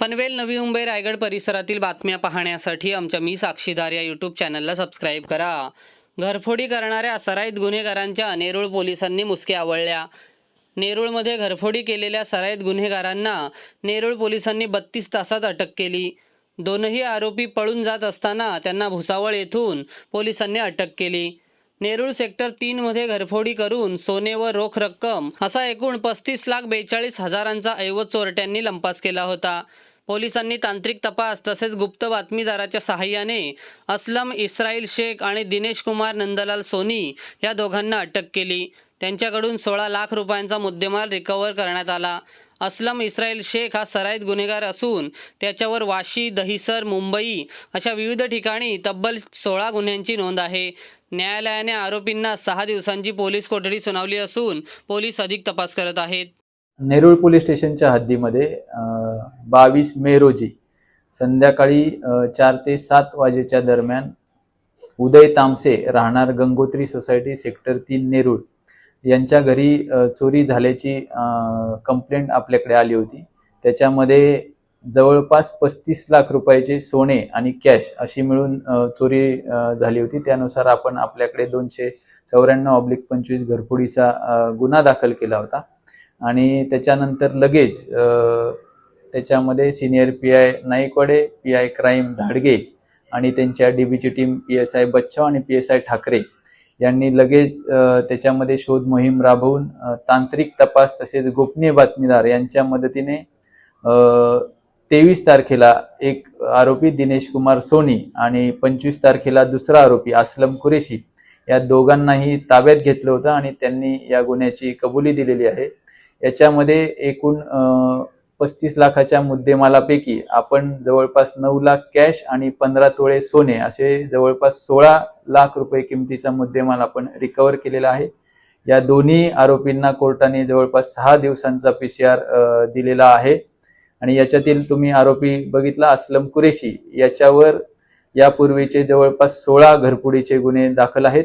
पनवेल नवी मुंबई रायगड परिसरातील बातम्या पाहण्यासाठी आमच्या मी साक्षीदार या यूट्यूब चॅनलला सबस्क्राईब करा. घरफोडी करणाऱ्या सराईत गुन्हेगारांच्या नेरूळ पोलिसांनी मुसक्या आवळल्या. नेरूळमध्ये घरफोडी केलेल्या सराईत गुन्हेगारांना नेरूळ पोलिसांनी बत्तीस तासात अटक केली. दोनही आरोपी पळून जात असताना त्यांना भुसावळ येथून पोलिसांनी अटक केली. नेरूळ सेक्टर तीनमध्ये घरफोडी करून सोने व रोख रक्कम असा एकूण पस्तीस लाख बेचाळीस हजारांचा ऐवज चोरट्यांनी लंपास केला होता. पोलिसांनी तांत्रिक तपास तसेच गुप्त बातमीदाराच्या सहाय्याने असलम इस्राईल शेख आणि दिनेश कुमार नंदलाल सोनी या दोघांना अटक केली. त्यांच्याकडून सोळा लाख रुपयांचा मुद्देमाल रिकव्हर करण्यात आला. असलम इस्राईल शेख हा सराईत गुन्हेगार असून त्याच्यावर वाशी दहिसर मुंबई अशा विविध ठिकाणी तब्बल सोळा गुन्ह्यांची नोंद आहे. न्यायालयाने आरोपींना सहा दिवसांची पोलीस कोठडी सुनावली असून पोलीस अधिक तपास करत आहेत. नेरूळ पोलीस स्टेशनच्या हद्दीमध्ये बावीस मे रोजी संध्याकाळी चार ते सात वाजेच्या दरम्यान उदय तामसे राहणार गंगोत्री सोसायटी सेक्टर तीन नेरूळ यांच्या घरी चोरी झाल्याची कंप्लेंट आपल्याकडे आली होती. त्याच्यामध्ये जवळपास पस्तीस लाख रुपयाचे सोने आणि कॅश अशी मिळून चोरी झाली होती. त्यानुसार आपण आपल्याकडे दोनशे चौऱ्याण्णव ऑब्लिक पंचवीस घरफोडीचा गुन्हा दाखल केला होता. आणि त्याच्यानंतर लगेच त्याच्यामध्ये senior P I Naikwade P I crime Dhadge आणि त्यांच्या डीबीची team P S I Bachhav आणि पी एस आय ठाकरे यांनी लगेच त्याच्यामध्ये शोध मोहीम राबवून तांत्रिक तपास तसेच गोपनीय बातमीदार यांच्या मदतीने तेवीस तारखेला एक आरोपी दिनेश कुमार सोनी आणि पंचवीस तारखेला दुसरा आरोपी असलम कुरेशी या दोघांनाही ताब्यात घेतलं होतं आणि त्यांनी या गुन्ह्याची कबुली दिलेली आहे. याच्यामध्ये एकूण पस्तीस लाखाच्या मुद्देमालापैकी आपण जवळपास नऊ लाख कॅश आणि पंधरा तोळे सोने असे जवळपास सोळा लाख रुपये किमतीचा मुद्देमाल आपण रिकव्हर केलेला आहे. या दोन्ही आरोपींना कोर्टाने जवळपास सहा दिवसांचा पी सी आर दिलेला आहे. आणि याच्यातील तुम्ही आरोपी बघितला असलम कुरेशी याच्यावर यापूर्वीचे जवळपास सोळा घरफोडीचे गुन्हे दाखल आहेत.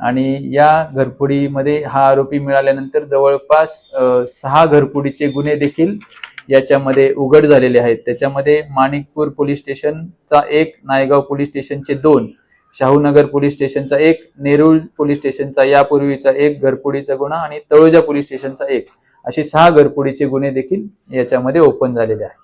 आणि या घरफोडीमध्ये हा आरोपी मिळाल्यानंतर जवळपास सहा घरफोडीचे गुन्हे देखील याच्यामध्ये उघड झालेले आहेत. त्याच्यामध्ये माणिकपूर पोलीस स्टेशनचा एक नायगाव पोलीस स्टेशनचे दोन शाहूनगर पोलीस स्टेशनचा एक नेरूळ पोलीस स्टेशनचा यापूर्वीचा एक घरपुडीचा गुन्हा आणि तळोजा पोलीस स्टेशनचा एक. असे सहा घरपुडीचे गुन्हे देखील याच्यामध्ये ओपन झालेले आहेत.